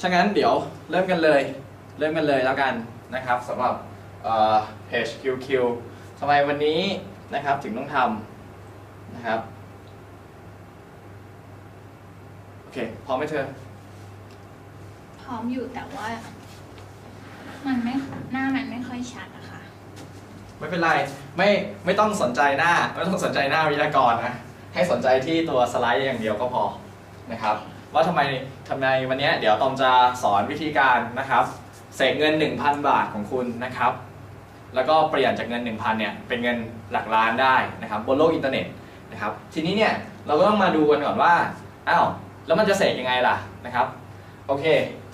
ถ้างั้นเดี๋ยวเริ่มกันเลย เริ่มกันเลยแล้วกันนะครับสำหรับเอ่อเพจ QQ ทำไมวันนี้นะครับถึงต้องทำนะครับโอเคพร้อมไหมเธอ พร้อมอยู่แต่ว่า มันไม่หน้ามันไม่ค่อยชัดอะค่ะ ไม่เป็นไรไม่ไม่ต้องสนใจหน้า ไม่ต้องสนใจหน้าวิทยากรนะ ให้สนใจที่ตัวสไลด์อย่างเดียวก็พอนะครับ ว่าทำไมทำไมวันนี้เดี๋ยวตอมจะสอนวิธีการนะครับเสกเงิน 1,000 บาทของคุณนะครับ แล้วก็เปลี่ยนจากเงิน 1,000เนี่ยเป็นเงินหลักล้านได้นะครับบนโลกอินเทอร์เน็ตนะครับทีนี้เนี่ยเราก็ต้องมาดูกันก่อนว่าอ้าวแล้วมันจะเสกยังไงล่ะนะครับโอเค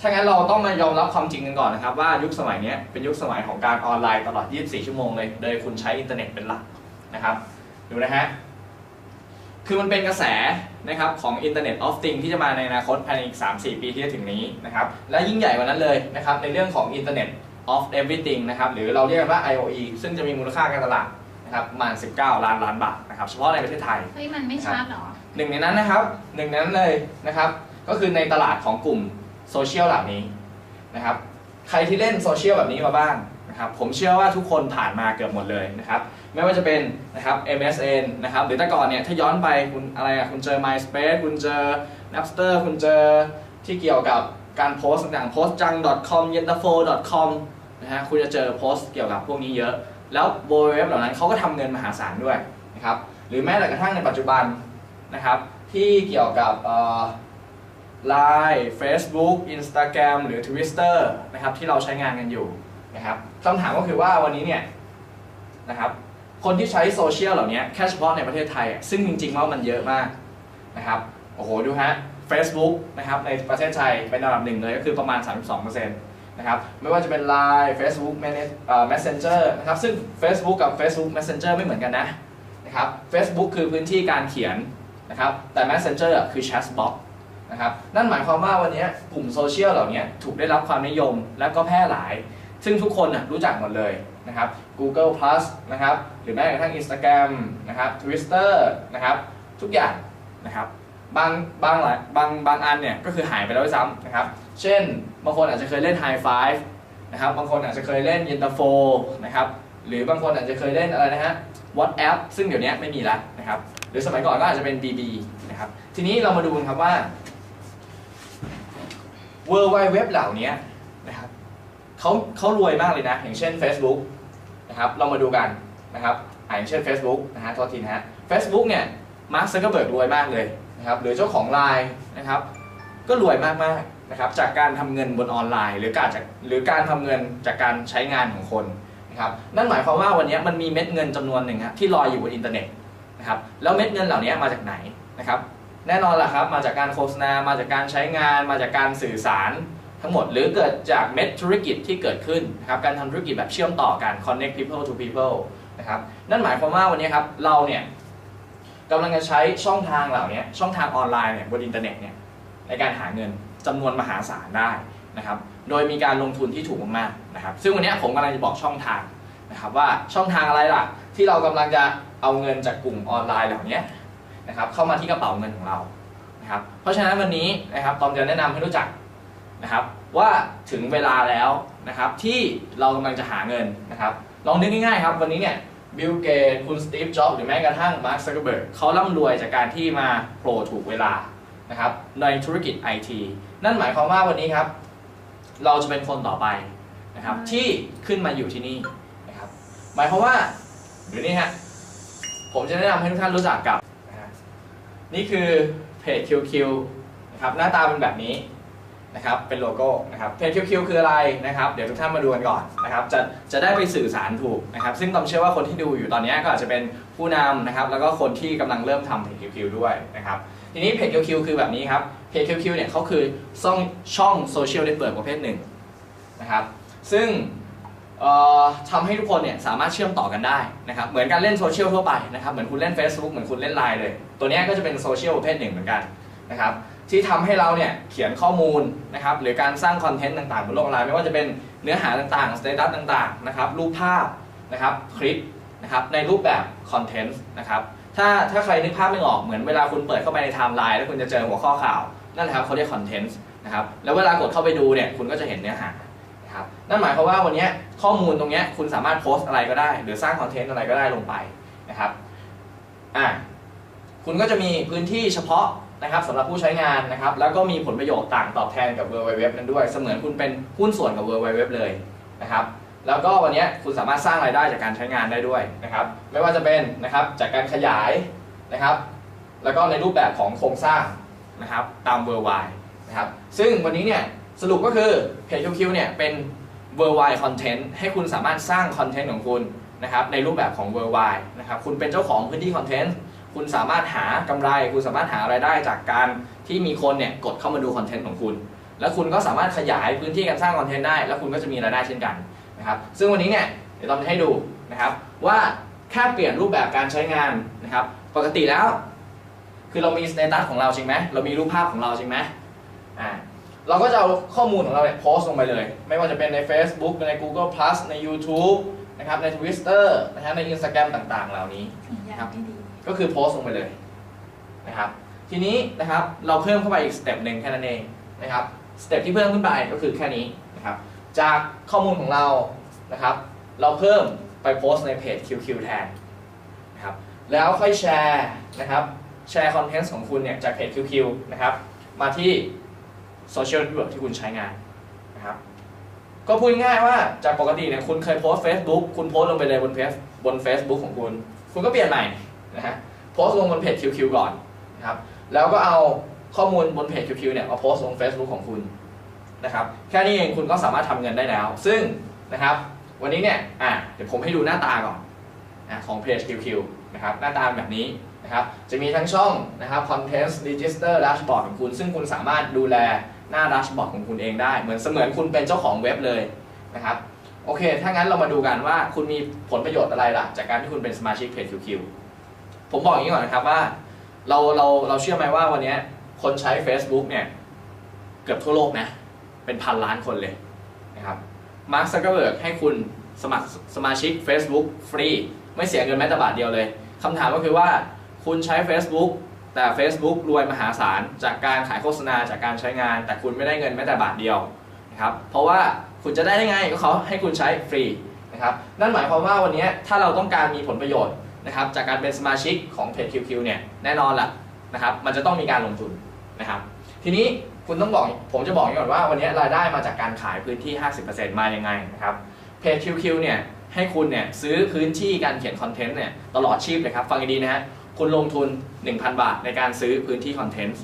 ถ้างั้นเราต้องมายอมรับความจริงกันก่อนนะครับว่ายุคสมัยนี้เป็นยุคสมัยของการออนไลน์ตลอด 24 ชั่วโมงเลย โดยคุณใช้อินเทอร์เน็ตเป็นหลักนะครับ ดูนะฮะ คือมันเป็นกระแสนะครับของ Internet of Things ที่จะมาในอนาคตภายในอีก 3-4 ปีที่จะถึงนี้นะครับและยิ่งใหญ่กว่านั้นเลยนะครับในเรื่องของ Internet of Everything นะครับหรือเราเรียกกันว่า IoE ซึ่งจะมีมูลค่าการตลาดนะครับประมาณ 19 ล้านล้านบาทนะครับเฉพาะในประเทศไทยเฮ้ยมันไม่ชัดเหรอหนึ่งในนั้นนะครับหนึ่งในนั้นเลยนะครับก็คือในตลาดของกลุ่มโซเชียลเหล่านี้นะครับใครที่เล่นโซเชียลแบบนี้มาบ้างนะครับผมเชื่อว่าทุกคนผ่านมาเกือบหมดเลยนะครับ ไม่ว่าจะเป็นนะครับ MSN นะครับหรือแต่ก่อนเนี่ยถ้าย้อนไปคุณอะไรอะคุณเจอ MySpace คุณเจอ Napster คุณเจอที่เกี่ยวกับการโพสต์ต่างๆ postjang.com yentafo.com นะฮะคุณจะเจอโพสต์เกี่ยวกับพวกนี้เยอะ แล้วโบเว็บเหล่านั้นเขาก็ทำเงินมหาศาลด้วยนะครับหรือแม้แต่กระทั่งในปัจจุบันนะครับที่เกี่ยวกับเอ่อ Line Facebook Instagram หรือ Twitter นะครับที่เราใช้งานกันอยู่นะครับคำถามก็คือว่าวันนี้เนี่ยนะครับ คนที่ใช้โซเชียลเหล่านี้แค่เฉพาะในประเทศไทย ซึ่งจริงๆว่ามันเยอะมากนะครับ โอ้โห ดูฮะ Facebook นะครับในประเทศไทยเป็นอันดับหนึ่งเลยก็คือประมาณ 32%นะครับไม่ว่าจะเป็น Line Facebook Messenger นะครับซึ่ง Facebook กับ Facebook Messenger ไม่เหมือนกันนะนะครับ Facebook คือพื้นที่การเขียนนะครับแต่ Messenger อะคือ Chatbot นะครับนั่นหมายความว่าวันนี้กลุ่มโซเชียลเหล่านี้ถูกได้รับความนิยมและก็แพร่หลาย ซึ่งทุกคนน่ะรู้จักหมดเลย นะครับ Google Plus นะครับหรือแม้กระทั่ง Instagram นะครับ Twitter นะครับทุกอย่างนะครับบางบางหลายบางบางอันเนี่ยก็คือหายไปแล้วด้วยซ้ำนะครับเช่นบางคนอาจจะเคยเล่น High Five นะครับบางคนอาจจะเคยเล่น Yentafo นะครับหรือบางคนอาจจะเคยเล่นอะไรนะฮะ WhatsApp ซึ่งเดี๋ยวนี้ไม่มีแล้วนะครับหรือสมัยก่อนก็อาจจะเป็น BB นะครับทีนี้เรามาดูกันครับว่า World Wide Web เหล่านี้นะครับเขาเขารวยมากเลยนะ อย่างเช่น Facebook นะครับเรามาดูกันนะครับอย่างเช่น Facebook นะฮะโทษทีนะฮะ Facebook เนี่ยมาร์คซักเกอร์เบิร์กรวยมากเลยนะครับหรือเจ้าของ Line นะครับก็รวยมากๆนะครับจากการทำเงินบนออนไลน์ หรือการจากหรือการทำเงินจากการใช้งานของคนนะครับนั่นหมายความว่าวันนี้มันมีเม็ดเงินจำนวนหนึ่งฮะที่ลอยอยู่บนอินเทอร์เน็ตนะครับแล้วเม็ดเงินเหล่านี้มาจากไหนนะครับแน่นอนแหละครับมาจากการโฆษณามาจากการใช้งาน มาจากการสื่อสาร ทั้งหมด หรือเกิดจากเม็ดธุรกิจที่เกิดขึ้นนะครับการทำธุรกิจแบบเชื่อมต่อกัน connect people to people นะครับนั่นหมายความว่าวันนี้ครับเราเนี่ยกำลังจะใช้ช่องทางเหล่านี้ช่องทางออนไลน์เนี่ยบนอินเทอร์เน็ตเนี่ยในการหาเงินจำนวนมหาศาลได้นะครับโดยมีการลงทุนที่ถูกมากๆนะครับซึ่งวันนี้ผมกำลังจะบอกช่องทางนะครับว่าช่องทางอะไรล่ะ ที่เรากำลังจะเอาเงินจากกลุ่มออนไลน์เหล่านี้นะครับเข้ามาที่กระเป๋าเงินของเรานะครับเพราะฉะนั้นวันนี้นะครับตอมจะแนะนำให้รู้จัก นะครับว่าถึงเวลาแล้วนะครับที่เรากำลังจะหาเงินนะครับลองนึกง่ายๆครับวันนี้เนี่ยบิลเกตคุณสตีฟจ็อบหรือแม้กระทั่งมาร์คซักเกอร์เบิร์กเขาร่ำรวยจากการที่มาโผล่ถูกเวลานะครับในธุรกิจไอทีนั่นหมายความว่าวันนี้ครับ เราจะเป็นคนต่อไปนะครับที่ขึ้นมาอยู่ที่นี่นะครับหมายความว่าหรือนี่ฮะผมจะแนะนำให้ทุกท่านรู้จักกับนะฮะนี่คือเพจ QQ นะครับหน้าตาเป็นแบบนี้ นะครับเป็นโลโก้นะครับเพจ QQ คืออะไรนะครับเดี๋ยวทุกท่านมาดูกันก่อนนะครับจะจะได้ไปสื่อสารถูกนะครับซึ่งผมเชื่อว่าคนที่ดูอยู่ตอนนี้ก็อาจจะเป็นผู้นำนะครับแล้วก็คนที่กำลังเริ่มทำเพจ QQ ด้วยนะครับทีนี้เพจ QQ คือแบบนี้ครับเพจ QQ เนี่ยเขาคือช่องช่องโซเชียลเน็ตเวิร์กประเภทหนึ่งนะครับซึ่งเอ่อทำให้ทุกคนเนี่ยสามารถเชื่อมต่อกันได้นะครับเหมือนการเล่นโซเชียลทั่วไปนะครับเหมือนคุณเล่น Facebook เหมือนคุณเล่น Line เลย ตัวนี้ก็จะเป็นโซเชียลประเภทหนึ่งเหมือนกันนะครับ ที่ทำให้เราเนี่ยเขียนข้อมูลนะครับหรือการสร้างคอนเทนต์ต่างๆบนโลกออนไลน์ไม่ว่าจะเป็นเนื้อหาต่างๆสเตตัสต่างๆนะครับรูปภาพนะครับคลิปนะครับในรูปแบบคอนเทนต์นะครับถ้าถ้าใครนึกภาพไม่ออกเหมือนเวลาคุณเปิดเข้าไปในไทม์ไลน์แล้วคุณจะเจอหัวข้อข่าวนั่นแหละครับเขาเรียกคอนเทนต์นะครับแล้วเวลากดเข้าไปดูเนี่ยคุณก็จะเห็นเนื้อหานะครับนั่นหมายความว่าวันนี้ข้อมูลตรงนี้คุณสามารถโพสต์อะไรก็ได้ หรือสร้างคอนเทนต์อะไรก็ได้ลงไปนะครับอะคุณก็จะมีพื้นที่เฉพาะ นะครับสำหรับผู้ใช้งานนะครับแล้วก็มีผลประโยชน์ต่างตอบแทนกับ w w w นั้นด้วย เสมือนคุณเป็นหุ้นส่วนกับ w w w เลยนะครับแล้วก็วันนี้คุณสามารถสร้างรายได้จากการใช้งานได้ด้วยนะครับไม่ว่าจะเป็นนะครับจากการขยายนะครับแล้วก็ในรูปแบบของโครงสร้างนะครับตาม worldwide นะครับซึ่งวันนี้เนี่ยสรุปก็คือเพจ QQ เนี่ยเป็น worldwide content ให้คุณสามารถสร้างคอนเทนต์ของคุณนะครับในรูปแบบของ worldwide นะครับคุณเป็นเจ้าของพื้นที่คอนเทนต์ คุณสามารถหากำไร คุณสามารถหารายได้จากการที่มีคนเนี่ยกดเข้ามาดูคอนเทนต์ของคุณ แล้วคุณก็สามารถขยายพื้นที่การสร้างคอนเทนต์ได้ แล้วคุณก็จะมีรายได้เช่นกันนะครับ ซึ่งวันนี้เนี่ยเดี๋ยวเราจะให้ดูนะครับว่าแค่เปลี่ยนรูปแบบการใช้งานนะครับ ปกติแล้ว คือเรามีสเตตัสของเราจริงไหมเรามีรูปภาพของเราจริงไหมอ่าเราก็จะเอาข้อมูลของเราเนี่ยโพสต์ลงไปเลย ไม่ว่าจะเป็นใน Facebook ใน Google Plus ใน YouTube นะครับใน Twitter นะฮะใน Instagram ต่างๆ เหล่านี้สัญญาณไม่ดี ก็คือโพสต์ลงไปเลยนะครับ ทีนี้นะครับเราเพิ่มเข้าไปอีกสเต็ปหนึ่งแค่นั้นเองนะครับสเต็ปที่เพิ่มขึ้นไปก็คือแค่นี้นะครับ จากข้อมูลของเรานะครับ เราเพิ่มไปโพสต์ในเพจ QQ แทนนะครับแล้วค่อยแชร์นะครับแชร์คอนเทนต์ของคุณเนี่ยจากเพจ QQ นะครับมาที่โซเชียลเน็ตเวิร์กที่คุณใช้งานนะครับก็พูดง่ายว่าจากปกติเนี่ยคุณเคยโพสต์ Facebook คุณโพสต์ลงไปเลยบนเฟซบน Facebook ของคุณ คุณก็เปลี่ยนใหม่ นะฮะโพสต์ลงบนเพจ QQ ก่อนนะครับแล้วก็เอาข้อมูลบนเพจ QQ เนี่ยมาโพสต์ลง Facebook ของคุณนะครับแค่นี้เองคุณก็สามารถทำเงินได้แล้ว ซึ่งนะครับวันนี้เนี่ยอะเดี๋ยวผมให้ดูหน้าตาก่อนอะของเพจ QQ นะครับหน้าตาแบบนี้นะครับจะมีทั้งช่องนะครับ Content Register Dashboard ของคุณ ซึ่งคุณสามารถดูแลหน้า Dashboard ของคุณเองได้ เหมือนเสมือนคุณเป็นเจ้าของเว็บเลยนะครับโอเค ถ้างั้นเรามาดูกันว่าคุณมีผลประโยชน์อะไรล่ะ จากการที่คุณเป็นสมาชิกเพจ QQ ผมบอกอย่างนี้ก่อนนะครับว่า เราเราเราเชื่อไหมว่าวันนี้คนใช้ Facebook เนี่ย เกือบทั่วโลกนะ เป็นพันล้านคนเลยนะครับมาร์คซักเกอร์เบิร์กให้คุณสมัครสมาชิก Facebook ฟรี ไม่เสียเงินแม้แต่บาทเดียวเลยคำถามก็คือว่าคุณใช้ Facebook แต่ Facebook รวยมหาศาลจากการขายโฆษณาจากการใช้งาน แต่คุณไม่ได้เงินแม้แต่บาทเดียวนะครับเพราะว่าคุณจะได้ได้ไงก็เขาให้คุณใช้ฟรีนะครับนั่นหมายความว่าวันนี้ถ้าเราต้องการมีผลประโยชน์ นะครับจากการเป็นสมาชิกของเพจ QQ เนี่ยแน่นอนละนะครับมันจะต้องมีการลงทุนนะครับทีนี้คุณต้องบอกผมจะบอกก่อนว่าวันนี้รายได้มาจากการขายพื้นที่ 50%มายังไงนะครับเพจ QQ เนี่ยให้คุณเนี่ยซื้อพื้นที่การเขียนคอนเทนต์เนี่ยตลอดชีพเลยครับฟังดีนะฮะคุณลงทุน 1,000 บาทในการซื้อพื้นที่คอนเทนต์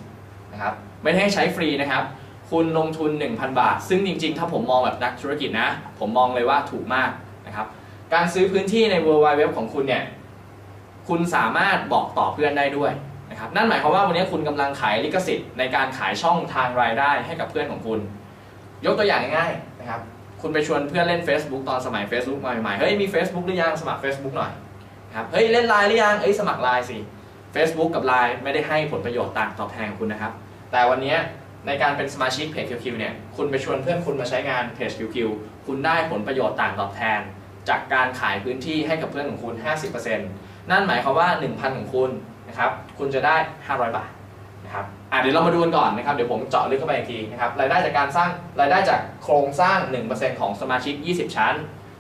นะครับไม่ได้ให้ใช้ฟรีนะครับ คุณลงทุน 1,000 บาท ซึ่งจริงๆ ถ้าผมมองแบบนักธุรกิจนะ ผมมองเลยว่าถูกมากนะครับการซื้อพื้นที่ใน w w w ของคุณเนี่ย คุณสามารถบอกต่อเพื่อนได้ด้วยนะครับนั่นหมายความว่าวันนี้คุณกำลังขายลิขสิทธิ์ในการขายช่องทางรายได้ให้กับเพื่อนของคุณ ยกตัวอย่างง่ายๆนะครับคุณไปชวนเพื่อนเล่น Facebook ตอนสมัย Facebook ใหม่ๆเฮ้ยมี Facebook หรือยังสมัคร Facebook หน่อยครับเฮ้ยเล่นไลน์หรือยังเอ้ยสมัครไลน์สิ Facebook กับ Line ไม่ได้ให้ผลประโยชน์ต่างตอบแทนคุณนะครับ แต่วันนี้ในการเป็นสมาชิกเพจ QQ เนี่ยคุณไปชวนเพื่อนคุณมาใช้งานเพจ QQ คุณได้ผลประโยชน์ต่างตอบแทน จากการขายพื้นที่ให้กับเพื่อนของคุณ 50% นั่นหมายความว่า 1,000 ของคุณนะครับคุณจะได้ 500 บาทนะครับอะเดี๋ยวเรามาดูกันก่อนนะครับเดี๋ยวผมเจาะลึกเข้าไปอีกทีนะครับรายได้จากการสร้างรายได้จากโครงสร้าง 1%ของสมาชิก 20 ชั้น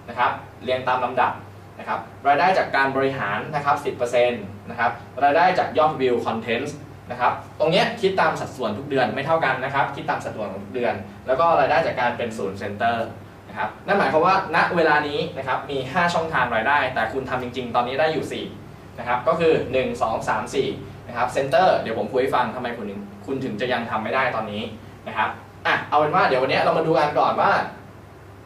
นะครับเรียงตามลำดับนะครับรายได้จากการบริหารนะครับ 10%นะครับรายได้จากยอดวิวคอนเทนต์นะครับตรงนี้คิดตามสัดส่วนทุกเดือนไม่เท่ากันนะครับคิดตามสัดส่วนของทุกเดือน แล้วก็รายได้จากการเป็นศูนย์เซ็นเตอร์นะครับนั่นหมายความว่าณเวลานี้นะครับมี 5 ช่องทางรายได้ แต่คุณทำจริง ๆ ตอนนี้ได้อยู่ 4 นะครับก็คือ 1 2 3 4นะครับเซนเตอร์เดี๋ยวผมคุยให้ฟังทำไมคุณถึงคุณถึงจะยังทำไม่ได้ตอนนี้นะครับอะเอาเป็นว่าเดี๋ยววันนี้เรามาดูกันก่อนว่า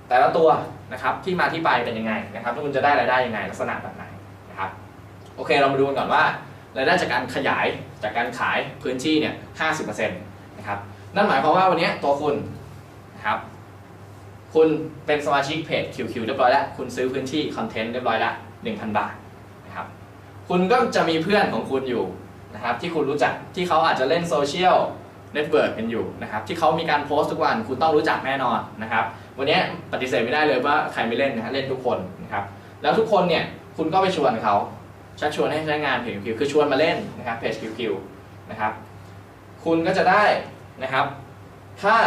แต่ละตัวนะครับที่มาที่ไปเป็นยังไงนะครับแล้วคุณจะได้รายได้ยังไงลักษณะแบบไหนนะครับโอเคเรามาดูกันก่อนว่ารายได้จากการขยายจากการขายพื้นที่เนี่ย50%นะครับนั่นหมายความว่าวันนี้ตัวคุณนะครับคุณเป็นสมาชิกเพจ QQ เรียบร้อยแล้ว คุณซื้อพื้นที่คอนเทนต์เรียบร้อยแล้ว1,000 บาทนะครับ คุณก็จะมีเพื่อนของคุณอยู่นะครับที่คุณรู้จักที่เขาอาจจะเล่นโซเชียลเน็ตเวิร์กกันอยู่นะครับที่เขามีการโพสต์ทุกวันคุณต้องรู้จักแน่นอนนะครับวันนี้ปฏิเสธไม่ได้เลยว่าใครไม่เล่นนะฮะเล่นทุกคนนะครับแล้วทุกคนเนี่ยคุณก็ไปชวนเขาชักชวนให้ใช้งานเพจ QQ คือชวนมาเล่นนะครับเพจ QQ นะครับคุณก็จะได้นะครับค่า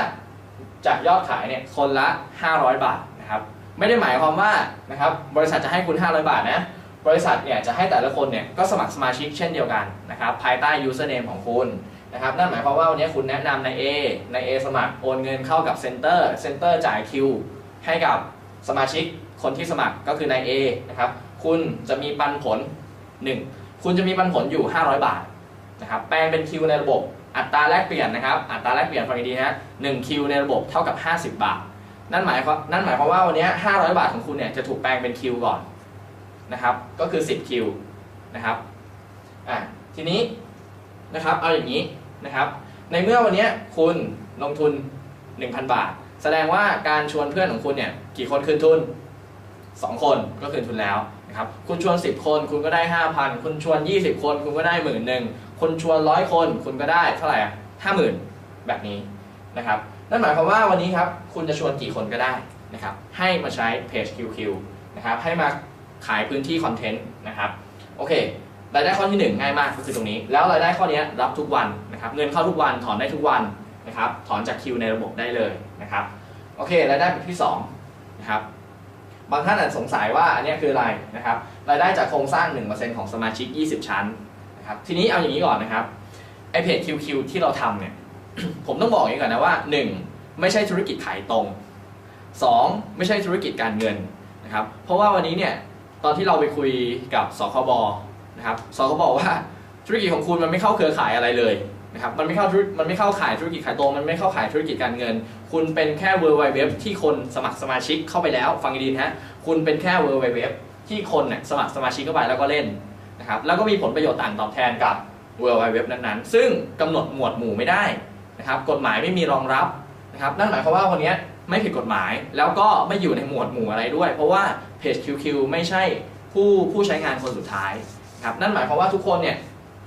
จากยอดขายเนี่ยคนละ 500 บาทนะครับไม่ได้หมายความว่านะครับบริษัทจะให้คุณ 500 บาทนะ บริษัทเนี่ยจะให้แต่ละคนเนี่ยก็สมัครสมาชิกเช่นเดียวกันนะครับภายใต้ username ของคุณนะครับนั่นหมายความว่าวันนี้คุณแนะนำใน A ใน A สมัครโอนเงินเข้ากับ Center Center จ่ายคิวให้กับสมาชิกคนที่สมัครก็คือใน A นะครับคุณจะมีปันผล 1 คุณจะมีปันผลอยู่ 500 บาทนะครับแปลงเป็นคิวในระบบอัตราแลกเปลี่ยนนะครับอัตราแลกเปลี่ยนฟังดีๆนะ1คิวในระบบเท่ากับ 50 บาท นั่นหมายความนั่นหมายความว่าวันนี้500 บาทของคุณเนี่ยจะถูกแปลงเป็นคิวก่อน นะครับ ก็คือ 10 คิวนะครับอะทีนี้นะครับ เอาอย่างนี้นะครับ ในเมื่อวันนี้คุณลงทุน 1,000 บาท แสดงว่าการชวนเพื่อนของคุณเนี่ยกี่คนคืนทุน 2 คนก็คืนทุนแล้วนะครับคุณชวน 10 คนคุณก็ได้ 5,000 คุณชวน 20 คนคุณก็ได้หมื่นหนึ่งคุณชวนร้อยคนคุณก็ได้เท่าไหร่ห้าหมื่นแบบนี้นะครับนั่นหมายความว่าวันนี้ครับคุณจะชวนกี่คนก็ได้นะครับให้มาใช้เพจ QQ นะครับให้มา ขายพื้นที่คอนเทนต์นะครับโอเครายได้ข้อที่ 1 ง่ายมากก็คือตรงนี้ แล้วรายได้ข้อนี้รับทุกวันนะครับเงินเข้าทุกวันถอนได้ทุกวันนะครับถอนจากคิวในระบบได้เลยนะครับโอเครายได้แบบที่2นะครับบางท่านอาจสงสัยว่าอันนี้คืออะไรนะครับรายได้จากโครงสร้าง 1%ของสมาชิก 20 ชั้นนะครับทีนี้เอาอย่างนี้ก่อนนะครับไอเพจ QQ ที่เราทำเนี่ยผมต้องบอกอย่างนี้ก่อนนะว่า 1. ไม่ใช่ธุรกิจขายตรง 2. ไม่ใช่ธุรกิจการเงินนะครับเพราะว่าวันนี้เนี่ย ตอนที่เราไปคุยกับสคบนะครับสคบบอกว่าธุรกิจของคุณมันไม่เข้าเครือข่ายอะไรเลยนะครับมันไม่เข้ามันไม่เข้าขายธุรกิจขายตรงมันไม่เข้าขายธุรกิจการเงิน คุณเป็นแค่ w w w ที่คนสมัครสมาชิกเข้าไปแล้วฟังดีนะฮะคุณเป็นแค่ w w w ที่คนเนี่ยสมัครสมาชิกเข้าไปแล้วก็เล่นนะครับแล้วก็มีผลประโยชน์ต่างตอบแทนกับ w w w นั้นๆ ซึ่งกำหนดหมวดหมู่ไม่ได้นะครับกฎหมายไม่มีรองรับนะครับนั่นหมายความว่าคนนี้ไม่ผิดกฎหมายแล้วก็ไม่อยู่ในหมวดหมู่อะไรด้วย เพราะว่า จ QQ ไม่ใช่ผู้ผู้ใช้งานคนสุดท้ายครับนั่นหมายความว่าทุกคนเนี่ย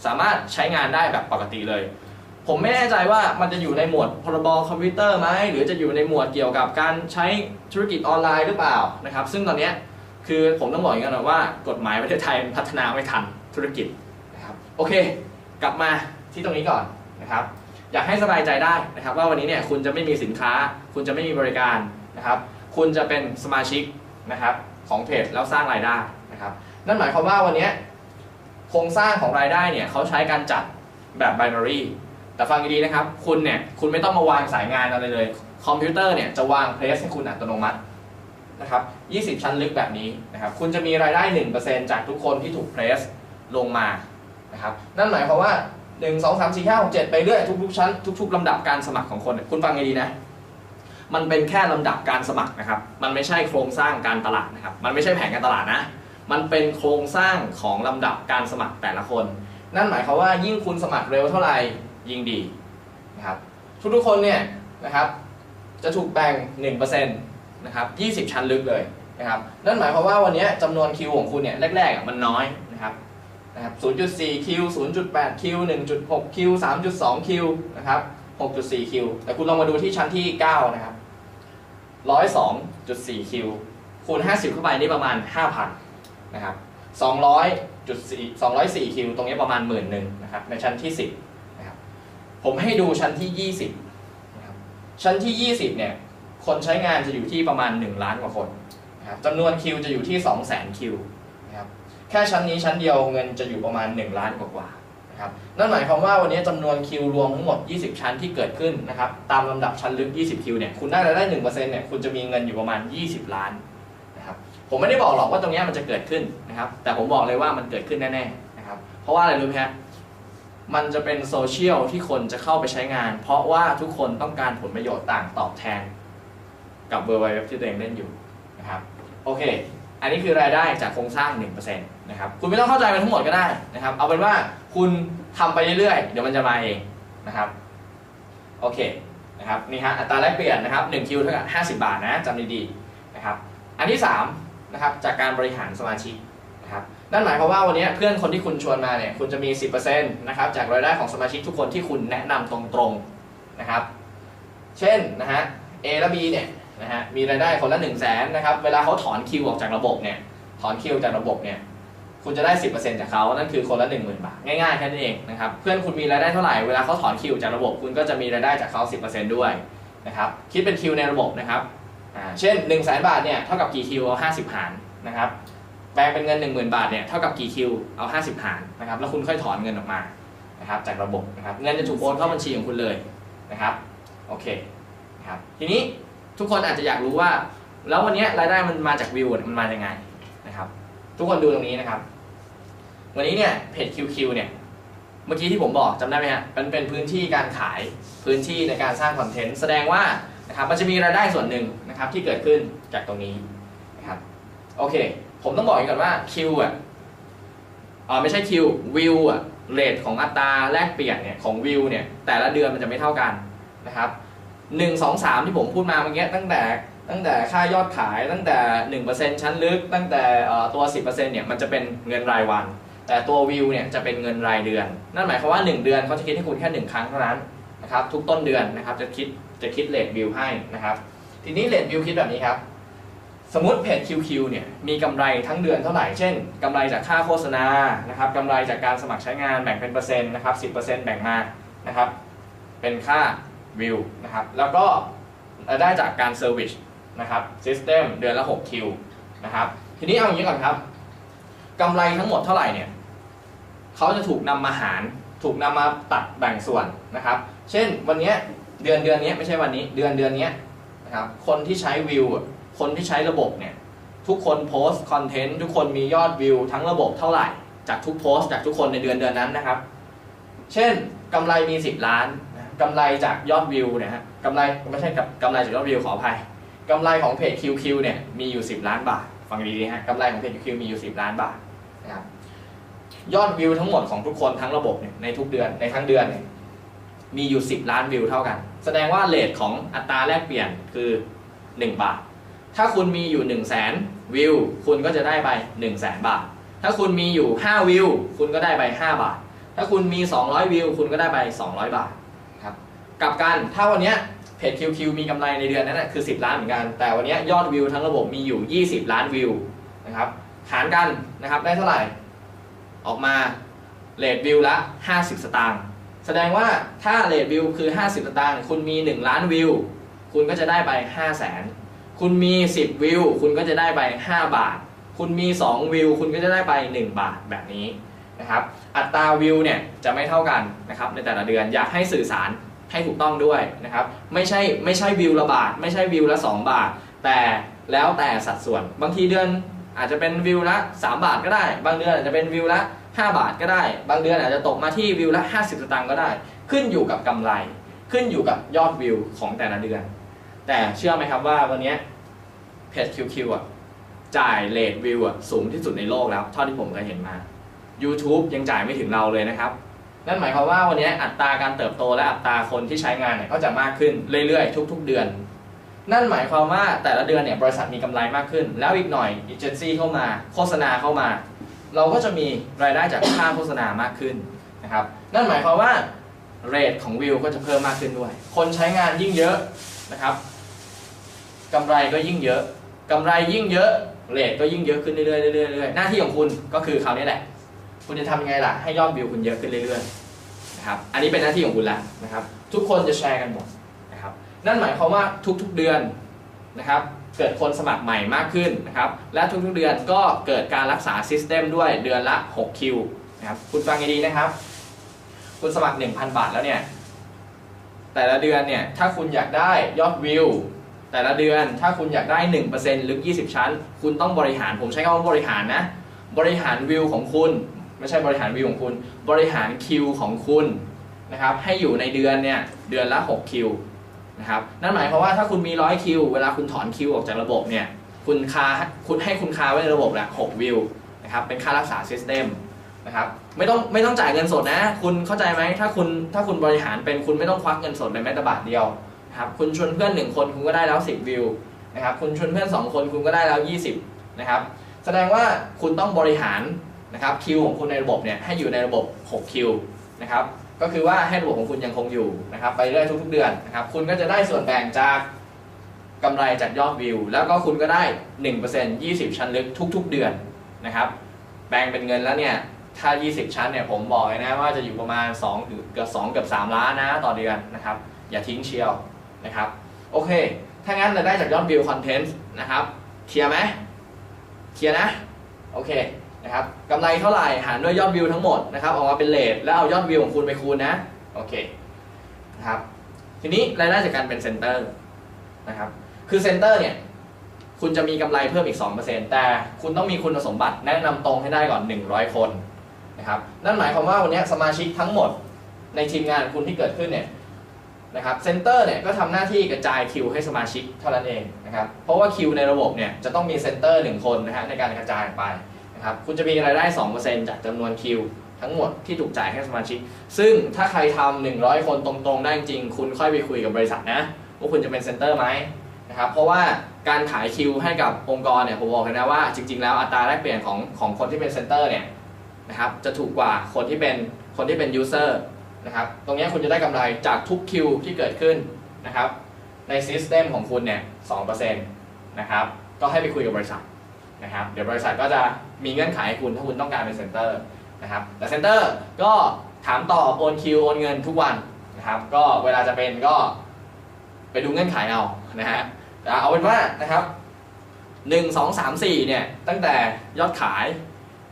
สามารถใช้งานได้แบบปกติเลย ผมไม่แน่ใจว่ามันจะอยู่ในหมวดพรบคอมพิวเตอร์ไหมหรือจะอยู่ในหมวดเกี่ยวกับการใช้ธุรกิจออนไลน์หรือเปล่านะครับ ซึ่งตอนนี้คือผมต้องบอกอย่างนี้นว่ากฎหมายประเทศไทยพัฒนาไม่ทันธุรกิจนะครับโอเค กลับมาที่ตรงนี้ก่อนนะครับ อยากให้สบายใจได้นะครับ ว่าวันนี้เนี่ยคุณจะไม่มีสินค้า คุณจะไม่มีบริการนะครับ คุณจะเป็นสมาชิกนะครับ ของเพจแล้วสร้างรายได้นะครับ นั่นหมายความว่าวันนี้โครงสร้างของรายได้เนี่ยเขาใช้การจัดแบบไบนารีแต่ฟังดีๆนะครับ คุณเนี่ยคุณไม่ต้องมาวางสายงานอะไรเลย คอมพิวเตอร์เนี่ยจะวางเพรสให้คุณอัตโนมัตินะครับ 20 ชั้นลึกแบบนี้นะครับ คุณจะมีรายได้ 1%จากทุกคนที่ถูกเพรสลงมานะครับ นั่นหมายความว่าหนึ่งสองสามสี่ห้าหกเจ็ดไปเรื่อยทุกๆชั้นทุกๆลำดับการสมัครของคน คุณฟังให้ดีนะ มันเป็นแค่ลำดับการสมัครนะครับ มันไม่ใช่โครงสร้างการตลาดนะครับ มันไม่ใช่แผนการตลาดนะ มันเป็นโครงสร้างของลำดับการสมัครแต่ละคน นั่นหมายความว่ายิ่งคุณสมัครเร็วเท่าไหร่ยิ่งดีนะครับ ทุกๆคนเนี่ยนะครับ จะถูกแบ่ง1%นะครับ20 ชั้นลึกเลยนะครับ นั่นหมายความว่าวันนี้จำนวนคิวของคุณเนี่ยแรกๆมันน้อยนะครับนะครับ 0.4 คิว 0.8 คิว 1.6 คิว 3.2 คิวนะครับ 6.4 คิว แต่คุณลองมาดูที่ชั้นที่ 9 นะครับ 102.4 คิว คูณ 50 เข้าไปนี่ประมาณ 5,000 นะครับ 200.4 204 คิว ตรงนี้ประมาณ1 1 0 0 0นะครับ ในชั้นที่ 10 นะครับ ผมให้ดูชั้นที่ 20 นะครับ ชั้นที่ 20 เนี่ย คนใช้งานจะอยู่ที่ประมาณ 1 ล้านกว่าคนนะครับจำนวนคิวจะอยู่ที่ 200,000 คิว นะครับ แค่ชั้นนี้ชั้นเดียวเงินจะอยู่ประมาณ 1 ล้านกว่า นะครับนั่นหมายความว่าวันนี้จำนวนคิวรวมทั้งหมด 20 ชั้นที่เกิดขึ้นนะครับตามลำดับชั้นลึก 20 คิวเนี่ยคุณได้รายได้1%เนี่ยคุณจะมีเงินอยู่ประมาณ 20 ล้านนะครับผมไม่ได้บอกหรอกว่าตรงนี้มันจะเกิดขึ้นนะครับแต่ผมบอกเลยว่ามันเกิดขึ้นแน่ๆนะครับเพราะว่าอะไรรู้ไหมฮะมันจะเป็นโซเชียลที่คนจะเข้าไปใช้งาน เพราะว่าทุกคนต้องการผลประโยชน์ต่างตอบแทน กับเบอร์ไวเว็บที่ตัวเองเล่นอยู่นะครับโอเค อันนี้คือรายได้จากโครงสร้าง1%นะครับคุณไม่ต้องเข้าใจมันทั้งหมดก็ได้นะครับเอาเป็นว่า คุณทำไปเรื่อยๆ เดี๋ยวมันจะมาเองนะครับ โอเคนะครับนี่ฮะอัตราแลกเปลี่ยนนะครับ1คิวเท่ากับ50 บาทนะจำดีๆนะครับ อันที่3นะครับจากการบริหารสมาชิกนะครับนั่นหมายความว่าวันนี้เพื่อนคนที่คุณชวนมาเนี่ยคุณจะมี 10%นะครับจากรายได้ของสมาชิกทุกคนที่คุณแนะนำตรงๆนะครับ เช่นนะฮะ A และ B เนี่ยนะฮะมีรายได้คนละ 1 0 0 0 0แสนนะครับเวลาเขาถอนคิวออกจากระบบเนี่ยถอนคิวจากระบบเนี่ย คุณจะได้ 10%จากเขานั่นคือคนละ 10,000 บาท ง่ายๆแค่นั้นเองนะครับ เพื่อนคุณมีรายได้เท่าไหร่ เวลาเขาถอนคิวจากระบบ คุณก็จะมีรายได้จากเขา 10%ด้วยนะครับ คิดเป็นคิวในระบบนะครับ อ่า เช่น 1 0 0 0 0แบาทเนี่ย เท่ากับกี่คิว เอา 50 หารนะครับ แปลงเป็นเงิน 10,000 บาทเนี่ย เท่ากับกี่คิว เอา 50 หารนะครับ แล้วคุณค่อยถอนเงินออกมานะครับจากระบบนะครับ เงินจะถูกโอนเข้าบัญชีของคุณเลยนะครับ โอเคนะครับ ทีนี้ทุกคนอาจจะอยากรู้ว่า แล้ววันนี้รายได้มันมาจากวิวมันมายังไง ทุกคนดูตรงนี้นะครับ วันนี้เนี่ยเพจ QQ เนี่ยเมื่อกี้ที่ผมบอกจำได้ไหมฮะมันเป็นพื้นที่การขายพื้นที่ในการสร้างคอนเทนต์แสดงว่านะครับมันจะมีรายได้ส่วนหนึ่งนะครับที่เกิดขึ้นจากตรงนี้นะครับโอเค ผมต้องบอกอย่างก่อนว่า Q อะอ่าไม่ใช่ Q วิวอะเรทของอัตราแลกเปลี่ยนเนี่ยของวิวเนี่ยแต่ละเดือนมันจะไม่เท่ากันนะครับหนึ่งสองสามที่ผมพูดมาเมื่อกี้ตั้งแต่ ตั้งแต่ค่ายอดขายตั้งแต่ 1%ชั้นลึก ตั้งแต่เอ่อตัว 10%เนี่ยมันจะเป็นเงินรายวัน แต่ตัววิวเนี่ยจะเป็นเงินรายเดือน นั่นหมายความว่า 1 เดือนเขาจะคิดให้คุณแค่ 1 ครั้งเท่านั้นนะครับทุกต้นเดือนนะครับจะคิดจะคิดเลทวิวให้นะครับทีนี้เลทวิวคิดแบบนี้ครับสมมติเพจ QQ เนี่ยมีกำไรทั้งเดือนเท่าไหร่ เช่นกำไรจากค่าโฆษณานะครับกำไรจากการสมัครใช้งานแบ่งเป็นเปอร์เซ็นต์นะครับ 10%แบ่งมานะครับเป็นค่าวิวนะครับแล้วก็ได้จากการเซอร์วิส นะครับซิสเต็มเดือนละ6คิวนะครับทีนี้เอาอย่างนี้ก่อนครับกำไรทั้งหมดเท่าไหร่เนี่ยเขาจะถูกนำมาหารถูกนำมาตัดแบ่งส่วนนะครับ เช่นวันนี้เดือนเดือนนี้ไม่ใช่วันนี้เดือนเดือนนี้นะครับคนที่ใช้วิวคนที่ใช้ระบบเนี่ยทุกคนโพสต์คอนเทนต์ทุกคนมียอดวิวทั้งระบบเท่าไหร่ จากทุกโพสต์จากทุกคนในเดือนเดือนนั้นนะครับ เช่นกำไรมี 10 ล้านนะกำไรจากยอดวิวเนะฮะกำไรไม่ใช่กับกำไรจากยอดวิวขออภัย กำไรของเพจ QQ เนี่ยมีอยู่ 10 ล้านบาท ฟังดีๆฮะกำไรของเพจ QQ มีอยู่ 10 ล้านบาทนะครับยอดวิวทั้งหมดของทุกคนทั้งระบบเนี่ยในทุกเดือนในทั้งเดือนเนี่ยมีอยู่ 10 ล้านวิวเท่ากัน แสดงว่าเลทของอัตราแลกเปลี่ยนคือ 1 บาท ถ้าคุณมีอยู่ 1 0 0 0 0แสนวิวคุณก็จะได้ไป 1 0 0 0 0แสนบาท ถ้าคุณมีอยู่ 5 วิว คุณก็ได้ไป 5 บาท ถ้าคุณมี 200 วิว คุณก็ได้ไป 200 บาทครับกลับกันถ้าวันนี้ เพจ QQ มีกำไรในเดือนนั้นนะคือ 10 ล้านเหมือนกัน แต่วันนี้ยยอดวิวทั้งระบบมีอยู่ 20 ล้านวิวนะครับหารกันนะครับได้เท่าไหร่ ออกมาเลทวิวละ 50 สตางค์แสดงว่าถ้าเลทวิวคือ 50 สตางค์คุณมี 1 ล้านวิว คุณก็จะได้ไป 5 0 0แสนคุณมี 10 วิว คุณก็จะได้ไป 5 บาท คุณมี 2 วิว คุณก็จะได้ไป 1 บาทแบบนี้นะครับอัตราวิวเนี่ยจะไม่เท่ากันนะครับในแต่ละเดือนอยากให้สื่อสาร ให้ถูกต้องด้วยนะครับ ไม่ใช่ไม่ใช่วิวละบาท ไม่ใช่วิวละ 2 บาท แต่แล้วแต่สัดส่วน บางทีเดือนอาจจะเป็นวิวละ 3 บาทก็ได้ บางเดือนอาจจะเป็นวิวละ 5 บาทก็ได้ บางเดือนอาจจะตกมาที่วิวละ 50 สตางค์ก็ได้ ขึ้นอยู่กับกำไร ขึ้นอยู่กับยอดวิวของแต่ละเดือน แต่เชื่อไหมครับว่าวันนี้เพจ QQ อะจ่ายเลทวิวอะสูงที่สุดในโลกแล้วเท่าที่ผมเคยเห็นมา YouTube ยังจ่ายไม่ถึงเราเลยนะครับ นั่นหมายความว่าวันนี้อัตราการเติบโตและอัตราคนที่ใช้งานเนี่ยก็จะมากขึ้นเรื่อยๆ ทุก ๆ เดือน นั่นหมายความว่าแต่ละเดือนเนี่ยบริษัทมีกำไรมากขึ้น แล้วอีกหน่อยเอเจนซี่เข้ามา โฆษณาเข้ามา เราก็จะมีรายได้จากค่าโฆษณามากขึ้นนะครับนั่นหมายความว่าเรทของวิวก็จะเพิ่มมากขึ้นด้วย คนใช้งานยิ่งเยอะนะครับกำไรก็ยิ่งเยอะกำไรยิ่งเยอะเรทก็ยิ่งเยอะขึ้นเรื่อยๆเรื่อยๆเรื่อยๆหน้าที่ของคุณก็คือคราวนี้แหละ คุณจะทำยังไงล่ะให้ยอดวิวคุณเยอะขึ้นเรื่อยๆนะครับอันนี้เป็นหน้าที่ของคุณแล้วนะครับ ทุกคนจะแชร์กันหมดนะครับนั่นหมายความว่าทุกๆเดือนนะครับเกิดคนสมัครใหม่มากขึ้นนะครับและทุกๆเดือนก็เกิดการรักษาซิสเต็มด้วยเดือนละ 6 คิวนะครับคุณฟังให้ดีนะครับ คุณสมัคร 1,000 บาทแล้วเนี่ยแต่ละเดือนเนี่ยถ้าคุณอยากได้ยอดวิวแต่ละเดือนถ้าคุณอยากได้ 1%ลึก 20 ชั้น คุณต้องบริหารผมใช้คำว่าบริหารนะ บริหารวิวของคุณ ไม่ใช่บริหารวิวของคุณ บริหารคิวของคุณนะครับให้อยู่ในเดือนเนี่ยเดือนละ6คิวนะครับนั่นหมายความว่าถ้าคุณมี100คิวเวลาคุณถอนคิวออกจากระบบเนี่ยคุณคาคุณให้คุณคาไว้ในระบบละ6วิวนะครับเป็นค่ารักษาซิสเต็มนะครับไม่ต้องไม่ต้องจ่ายเงินสดนะ คุณเข้าใจไหมถ้าคุณถ้าคุณบริหารเป็นคุณไม่ต้องควักเงินสดเลยแม้แต่บาทเดียวนะครับคุณชวนเพื่อน 1 คนคุณก็ได้แล้ว 10 วิวนะครับคุณชวนเพื่อน 2 คนคุณก็ได้แล้ว 20นะครับแสดงว่าคุณต้องบริหาร นะครับคิวของคุณในระบบเนี่ยให้อยู่ในระบบ 6 คิวนะครับก็คือว่าให้ระบบของคุณยังคงอยู่นะครับไปเรื่อยทุกๆเดือนนะครับคุณก็จะได้ส่วนแบ่งจากกำไรจากยอดวิว แล้วก็คุณก็ได้ 1% 20 ชั้นลึกทุก ๆ เดือนนะครับแปลงเป็นเงินแล้วเนี่ยถ้า 20 ชั้นเนี่ยผมบอกเลยนะว่าจะอยู่ประมาณ2เกือบ2เกือบ3ล้านนะต่อเดือนนะครับอย่าทิ้งเชียวนะครับโอเค ถ้างั้นเราได้จากยอดวิวคอนเทนต์นะครับเคลียร์ไหมเคลียร์นะโอเค นะครับกำไรเท่าไหร่หารด้วยยอดวิวทั้งหมดนะครับออกมาเป็นเลทแล้วเอายอดวิวของคุณไปคูณนะโอเคนะครับทีนี้รายได้จากการเป็นเซ็นเตอร์นะครับคือเซ็นเตอร์เนี่ยคุณจะมีกำไรเพิ่มอีก 2%แต่คุณต้องมีคุณสมบัติแนะนำตรงให้ได้ก่อน 100 คนนะครับนั่นหมายความว่าวันนี้สมาชิกทั้งหมดในทีมงานคุณที่เกิดขึ้นเนี่ยนะครับเซ็นเตอร์เนี่ยก็ทำหน้าที่กระจายคิวให้สมาชิกเท่านั้นเองนะครับเพราะว่าคิวในระบบเนี่ยจะต้องมีเซ็นเตอร์หนึ่งคนนะฮะในการกระจายออกไป นะครับคุณจะมีรายได้ 2%จากจำนวนคิว ทั้งหมดที่ถูกจ่ายให้สมาชิก ซึ่งถ้าใครทำ100 คนตรงๆ ได้จริง คุณค่อยไปคุยกับบริษัทนะ ว่าคุณจะเป็นเซ็นเตอร์ไหมนะครับเพราะว่าการขายคิวให้กับองค์กรเนี่ยผมบอกเลยนะว่าจริง ๆ แล้วอัตราแลกเปลี่ยนของของคนที่เป็นเซ็นเตอร์เนี่ยนะครับจะถูกกว่าคนที่เป็นคนที่เป็นยูเซอร์นะครับตรงนี้คุณจะได้กำไรจากทุกคิวที่เกิดขึ้นนะครับในซิสเต็มของคุณเนี่ยสองเปอร์เซ็นต์นะครับก็ให้ไปคุยกับบริษัท นะครับเดี๋ยวบริษัทก็จะมีเงื่อนไขให้คุณถ้าคุณต้องการเป็นเซ็นเตอร์นะครับแต่เซ็นเตอร์ก็ถามตอบโอนคิวโอนเงินทุกวันนะครับก็เวลาจะเป็นก็ไปดูเงื่อนไขเอานะฮะเอาเป็นว่านะครับ1 2 3 4เนี่ยตั้งแต่ยอดขาย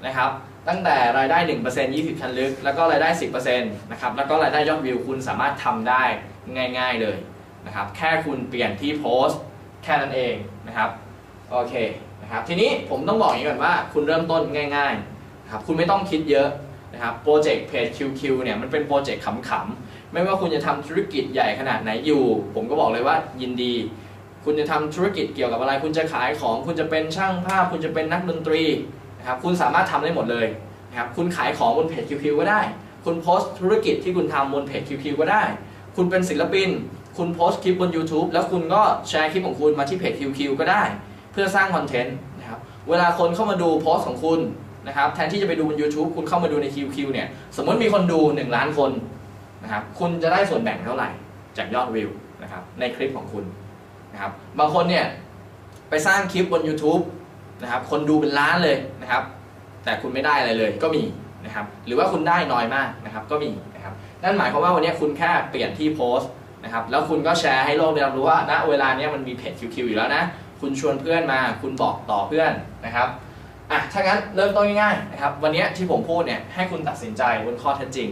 นะครับตั้งแต่รายได้1% 20ชั้นลึก แล้วก็รายได้10%นะครับแล้วก็รายได้ยอดวิวคุณสามารถทำได้ง่าย ๆเลยนะครับแค่คุณเปลี่ยนที่โพสต์แค่นั้นเองนะครับโอเค นะครับทีนี้ผมต้องบอกอย่างนี้ก่อนว่า คุณเริ่มต้นง่ายๆนะครับคุณไม่ต้องคิดเยอะนะครับโปรเจกต์เพจ QQ เนี่ยมันเป็นโปรเจกต์ขำๆไม่ว่าคุณจะทำธุรกิจใหญ่ขนาดไหนอยู่ ผมก็บอกเลยว่ายินดี คุณจะทำธุรกิจเกี่ยวกับอะไร คุณจะขายของ คุณจะเป็นช่างภาพ คุณจะเป็นนักดนตรีนะครับคุณสามารถทำได้หมดเลยนะครับคุณขายของบนเพจ QQ ก็ได้ คุณโพสต์ธุรกิจที่คุณทำบนเพจ QQ ก็ได้ คุณเป็นศิลปิน คุณโพสต์คลิปบน YouTube แล้วคุณก็แชร์คลิปของคุณมาที่เพจ QQ ก็ได้ พื่อสร้างคอนเทนต์นะครับเวลาคนเข้ามาดูโพสต์ของคุณนะครับแทนที่จะไปดูบน YouTube คุณเข้ามาดูใน QQ เนี่ยสมมติมีคนดู 1 ล้านคนนะครับคุณจะได้ส่วนแบ่งเท่าไหร่ จากยอดวิวนะครับในคลิปของคุณนะครับบางคนเนี่ยไปสร้างคลิปบน YouTube นะครับคนดูเป็นล้านเลยนะครับ แต่คุณไม่ได้อะไรเลยก็มีนะครับหรือว่าคุณได้น้อยมากนะครับก็มีนะครับนั่นหมายความว่าวันนี้คุณแค่เปลี่ยนที่โพสต์นะครับแล้วคุณก็แชร์ให้โลกได้รับรู้ว่าณเวลาเนี้ยมันมีเพจ QQ อยู่แล้วนะ คุณชวนเพื่อนมา คุณบอกต่อเพื่อนนะครับอะถ้างั้นเริ่มต้นง่ายๆนะครับ วันนี้ที่ผมพูดเนี่ยให้คุณตัดสินใจบนข้อเท็จจริง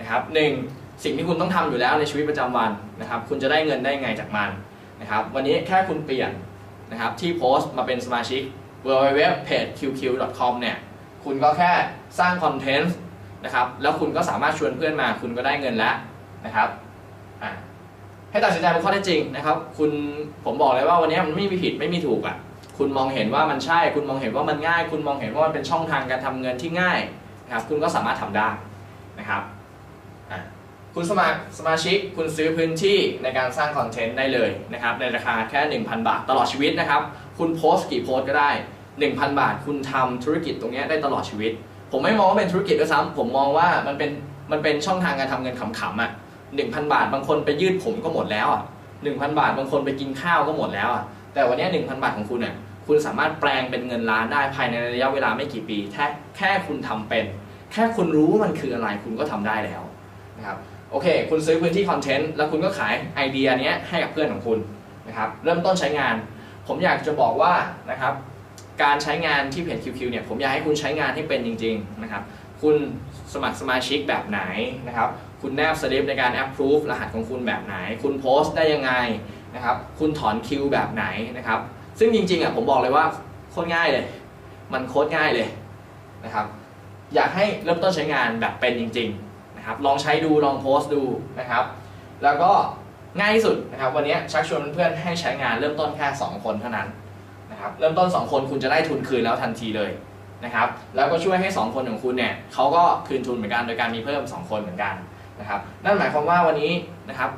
นะครับหนึ่งสิ่งที่คุณต้องทำอยู่แล้วในชีวิตประจำวันนะครับ คุณจะได้เงินได้ไงจากมันนะครับ วันนี้แค่คุณเปลี่ยนนะครับที่โพสต์มาเป็นสมาชิก www.pagaqq.com เนี่ยคุณก็แค่สร้างคอนเทนต์นะครับ แล้วคุณก็สามารถชวนเพื่อนมา คุณก็ได้เงินแล้วนะครับอะ ให้ตัดสินใจเป็นข้อเท็จจริงนะครับคุณผมบอกเลยว่าวันนี้มันไม่มีผิดไม่มีถูกอะคุณมองเห็นว่ามันใช่ คุณมองเห็นว่ามันง่าย คุณมองเห็นว่ามันเป็นช่องทางการทำเงินที่ง่ายนะครับคุณก็สามารถทำได้นะครับคุณสมัครสมาชิกคุณซื้อพื้นที่ในการสร้างคอนเทนต์ได้เลยนะครับในราคาแค่ 1,000 บาทตลอดชีวิตนะครับ คุณโพสต์กี่โพสต์ก็ได้ 1,000 บาท คุณทำธุรกิจตรงนี้ได้ตลอดชีวิต ผมไม่มองว่าเป็นธุรกิจด้วยซ้ำผมมองว่ามันเป็นมันเป็นช่องทางการทำเงินขำๆอะ 1,000 บาท บางคนไปยืดผมก็หมดแล้วอะ1,000 บาท บางคนไปกินข้าวก็หมดแล้วอะแต่วันนี้1,000 บาทของคุณเนี่ยคุณสามารถแปลงเป็นเงินล้านได้ภายในระยะเวลาไม่กี่ปีแค่แค่คุณทำเป็น แค่คุณรู้ว่ามันคืออะไรคุณก็ทำได้แล้วนะครับโอเค คุณซื้อพื้นที่คอนเทนต์แล้วคุณก็ขายไอเดียนี้ให้กับเพื่อนของคุณนะครับเริ่มต้นใช้งาน ผมอยากจะบอกว่านะครับการใช้งานที่เพจ QQ เนี่ยผมอยากให้คุณใช้งานให้เป็นจริง ๆนะครับ คุณสมัครสมาชิกแบบไหนนะครับ คุณแนบสลิปในการ approve รหัสของคุณแบบไหน คุณโพสต์ได้ยังไงนะครับคุณถอนคิวแบบไหนนะครับ ซึ่งจริงๆอะผมบอกเลยว่าโคตรง่ายเลย มันโคตรง่ายเลยนะครับอยากให้เริ่มต้นใช้งานแบบเป็นจริงๆนะครับลองใช้ดูลองโพสต์ดูนะครับ แล้วก็ง่ายที่สุดนะครับวันนี้ชักชวนเพื่อนให้ใช้งานเริ่มต้นแค่ 2 คนเท่านั้นนะครับเริ่มต้น 2 คนคุณจะได้ทุนคืนแล้วทันทีเลยนะครับแล้วก็ช่วยให้ 2 คนของคุณเนี่ยเขาก็คืนทุนเหมือนกันโดยการมีเพิ่ม 2 คนเหมือนกัน นะครับนั่นหมายความว่าวันนี้นะครับ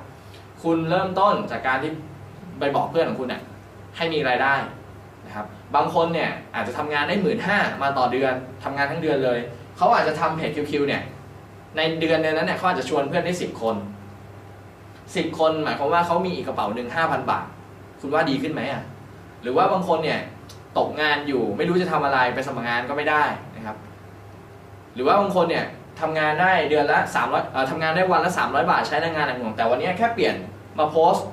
คุณเริ่มต้นจากการที่ไปบอกเพื่อนของคุณเนี่ยให้มีรายได้นะครับ บางคนเนี่ยอาจจะทำงานได้หมื่นห้ามาต่อเดือนทำงานทั้งเดือนเลยเขาอาจจะทำเพจ QQ เนี่ยในเดือนเดือนนั้นเนี่ยเขาอาจจะชวนเพื่อนได้สิบคนสิบคนหมายความว่าเขามีอีกกระเป๋าหนึ่งห้าพันบาท คุณว่าดีขึ้นไหมอะหรือว่าบางคนเนี่ยตกงานอยู่ไม่รู้จะทำอะไรไปสมัครงานก็ไม่ได้นะครับ หรือว่าบางคนเนี่ย ทำงานได้เดือนละ300เอ่อทำงานได้วันละ 300 บาทใช้แรงงานหนักหน่วงแต่วันนี้แค่เปลี่ยนมาโพสต์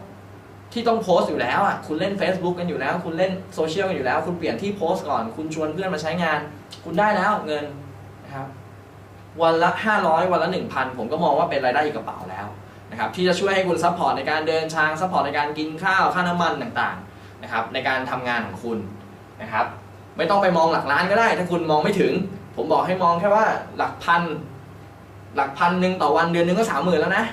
ที่ต้องโพสต์อยู่แล้วอะคุณเล่น Facebook กันอยู่แล้ว คุณเล่นโซเชียลกันอยู่แล้ว คุณเปลี่ยนที่โพสต์ก่อน คุณชวนเพื่อนมาใช้งาน คุณได้แล้วเงินนะครับวันละ 500 วันละ 1,000 ผมก็มองว่าเป็นรายได้อีกกระเป๋าแล้วนะครับที่จะช่วยให้คุณซัพพอร์ตในการเดินทางซัพพอร์ตในการกินข้าวค่าน้ำมันต่างๆนะครับในการทำงานของคุณนะครับไม่ต้องไปมองหลักล้านก็ได้ ถ้าคุณมองไม่ถึง ผมบอกให้มองแค่ว่าหลักพัน หลักพันหนึ่งต่อวันเดือนหนึงก็สามหมื่นแล้วนะ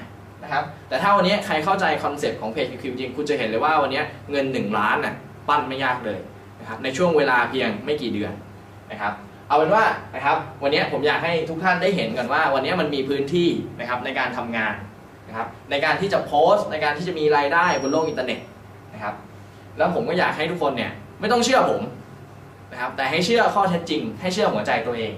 นะครับแต่ถ้าวันนี้ใครเข้าใจคอนเซปต์ของเพจคิวจริงคุณจะเห็นเลยว่าวันนี้เงิน 1 ล้านน่ะปั้นไม่ยากเลยนะครับในช่วงเวลาเพียงไม่กี่เดือนนะครับเอาเป็นว่านะครับวันนี้ผมอยากให้ทุกท่านได้เห็นกันว่า วันนี้มันมีพื้นที่นะครับในการทำงานนะครับในการที่จะโพสต์ในการที่จะมีรายได้บนโลกอินเทอร์เน็ตนะครับแล้วผมก็อยากให้ทุกคนเนี่ยไม่ต้องเชื่อผมนะครับแต่ให้เชื่อข้อเท็จจริง ให้เชื่อหัวใจตัวเอง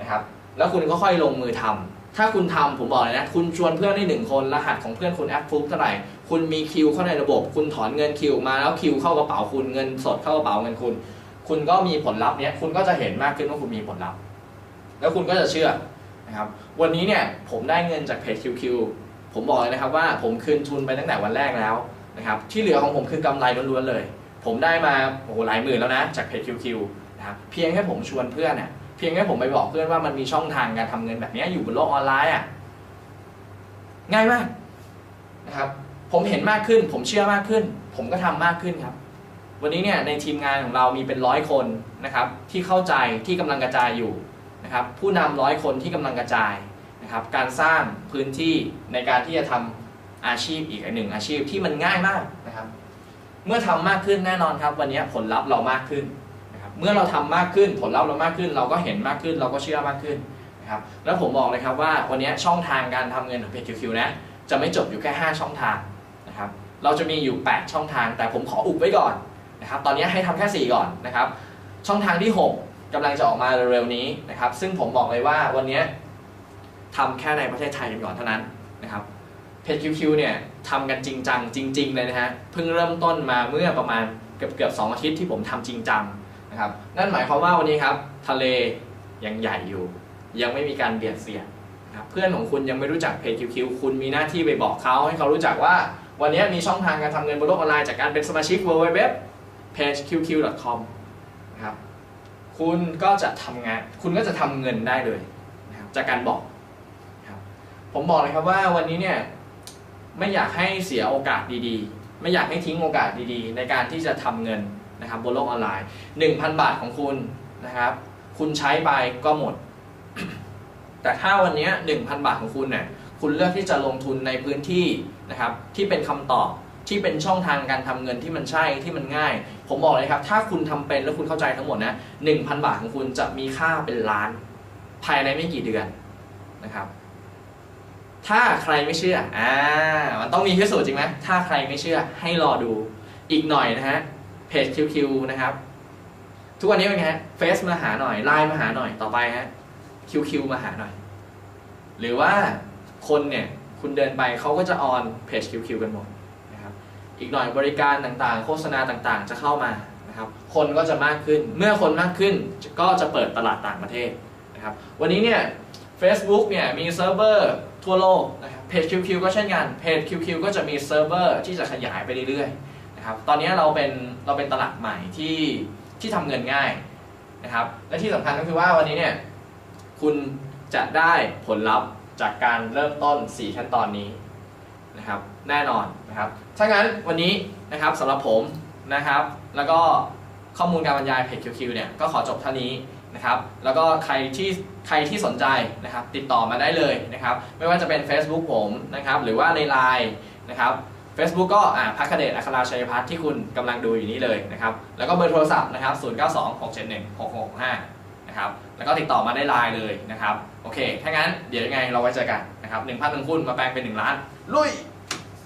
นะครับแล้วคุณก็ค่อยลงมือทำ ถ้าคุณทำผมบอกเลยนะ คุณชวนเพื่อนได้หนึ่งคนรหัสของเพื่อนคุณแอปฟลุกเท่าไหร่ คุณมีคิวเข้าในระบบ คุณถอนเงินคิวมาแล้วคิวเข้ากระเป๋าคุณเงินสดเข้ากระเป๋าเงินคุณ คุณก็มีผลลัพธ์เนี้ยคุณก็จะเห็นมากขึ้นว่าคุณมีผลลัพธ์ แล้วคุณก็จะเชื่อนะครับวันนี้เนี่ยผมได้เงินจากเพจ QQ ผมบอกเลยนะครับว่าผมคืนทุนไปตั้งแต่วันแรกแล้วนะครับที่เหลือของผมคือกำไรล้วนๆเลย ผมได้มาโอ้โหหลายหมื่นแล้วนะจากเพจ QQ นะครับเพียงแค่ผมชวนเพื่อนเนี่ย เพียงแค่ผมไปบอกเพื่อนว่ามันมีช่องทางการทำเงินแบบนี้อยู่บนโลกออนไลน์อะง่ายมากนะครับ ผมเห็นมากขึ้น ผมเชื่อมากขึ้น ผมก็ทำมากขึ้นครับ วันนี้เนี่ยในทีมงานของเรามีเป็นร้อยคนนะครับที่เข้าใจที่กำลังกระจายอยู่นะครับผู้นำร้อยคนที่กำลังกระจายนะครับการสร้างพื้นที่ในการที่จะทำอาชีพอีกหนึ่งอาชีพที่มันง่ายมากนะครับ เมื่อทำมากขึ้นแน่นอนครับ วันนี้ผลลัพธ์เรามากขึ้น เมื่อเราทำมากขึ้นผลลัพธ์เรามากขึ้น เราก็เห็นมากขึ้น เราก็เชื่อมากขึ้นนะครับแล้วผมบอกเลยครับว่าวันนี้ช่องทางการทำเงินของเพจคิวนะจะไม่จบอยู่แค่ 5 ช่องทางนะครับเราจะมีอยู่ 8 ช่องทาง แต่ผมขออุบไว้ก่อนนะครับตอนนี้ให้ทำแค่ 4 ก่อนนะครับช่องทางที่ 6กำลังจะออกมาเร็วๆนี้นะครับซึ่งผมบอกเลยว่าวันนี้ทำแค่ในประเทศไทยกันก่อนเท่านั้นนะครับเพจคิวเนี่ยทำกันจริงจังจริง ๆ เลยนะฮะเพิ่งเริ่มต้นมาเมื่อประมาณเกือบเกือบสองอาทิตย์ที่ผมทำจริงจัง นะครับนั่นหมายความว่าวันนี้ครับทะเลยังใหญ่อยู่ ยังไม่มีการเบียดเสียดเพื่อนของคุณยังไม่รู้จักเพจคิวคุณมีหน้าที่ไปบอกเขาให้เขารู้จักว่า วันนี้มีช่องทางการทำเงินบนโลกออนไลน์จากการเป็นสมาชิก www pageqq.com นะครับคุณก็จะทำงาน คุณก็จะทำเงินได้เลยนะครับจากการบอกนะครับผมบอกเลยครับว่าวันนี้เนี่ยไม่อยากให้เสียโอกาสดีๆ ไม่อยากให้ทิ้งโอกาสดีๆ ในการที่จะทำเงิน นะครับบนโลกออนไลน์ 1,000 บาทของคุณนะครับ คุณใช้ไปก็หมด แต่ถ้าวันนี้ 1,000 บาทของคุณเนี่ยคุณเลือกที่จะลงทุนในพื้นที่นะครับ ที่เป็นคำตอบที่เป็นช่องทางการทำเงินที่มันใช่ที่มันง่าย ผมบอกเลยครับ ถ้าคุณทำเป็นแล้วคุณเข้าใจทั้งหมดนะ1,000บาทของคุณจะมีค่าเป็นล้าน ภายในไม่กี่เดือนนะครับ ถ้าใครไม่เชื่ออ่ามันต้องมีพิสูจน์จริงไหมถ้าใครไม่เชื่อให้รอดูอีกหน่อยนะฮะ เพจ QQ นะครับ ทุกวันนี้เป็นไงฮะเฟซมาหาหน่อยไลน์มาหาหน่อยต่อไปฮะ QQ มาหาหน่อย หรือว่าคนเนี่ยคุณเดินไปเขาก็จะออนเพจ QQ กันหมดนะครับอีกหน่อยบริการต่างๆ โฆษณาต่างๆ จะเข้ามานะครับคนก็จะมากขึ้นเมื่อคนมากขึ้นก็จะเปิดตลาดต่างประเทศนะครับวันนี้เนี่ย Facebook เนี่ยมีเซิร์ฟเวอร์ทั่วโลกนะครับเพจ QQ ก็เช่นกันเพจ QQ ก็จะมีเซิร์ฟเวอร์ที่จะขยายไปเรื่อยๆ นะครับ ตอนนี้เราเป็นเราเป็นตลาดใหม่ที่ที่ทำเงินง่ายนะครับ และที่สำคัญก็คือว่าวันนี้เนี่ยคุณจะได้ผลลัพธ์จากการเริ่มต้น 4 ขั้นตอนนี้นะครับ แน่นอนนะครับถ้างั้นวันนี้นะครับสำหรับผมนะครับ แล้วก็ข้อมูลการบรรยายเพจ QQ เนี่ยก็ขอจบเท่านี้นะครับ แล้วก็ใครที่ใครที่สนใจนะครับ ติดต่อมาได้เลยนะครับ ไม่ว่าจะเป็น Facebook ผมนะครับ หรือว่าใน Line นะครับ Facebook ก็อ่าพักเดชอัคราชัยพัฒน์ที่คุณกำลังดูอยู่นี้เลยนะครับ แล้วก็เบอร์โทรศัพท์นะครับ 0926716665 นะครับ แล้วก็ติดต่อมาได้ไลน์เลยนะครับ โอเค ถ้างั้นเดี๋ยวยังไงเราไว้เจอกันนะครับ1,000หนึ่งคุณมาแปลงเป็น 1 ล้าน ลุย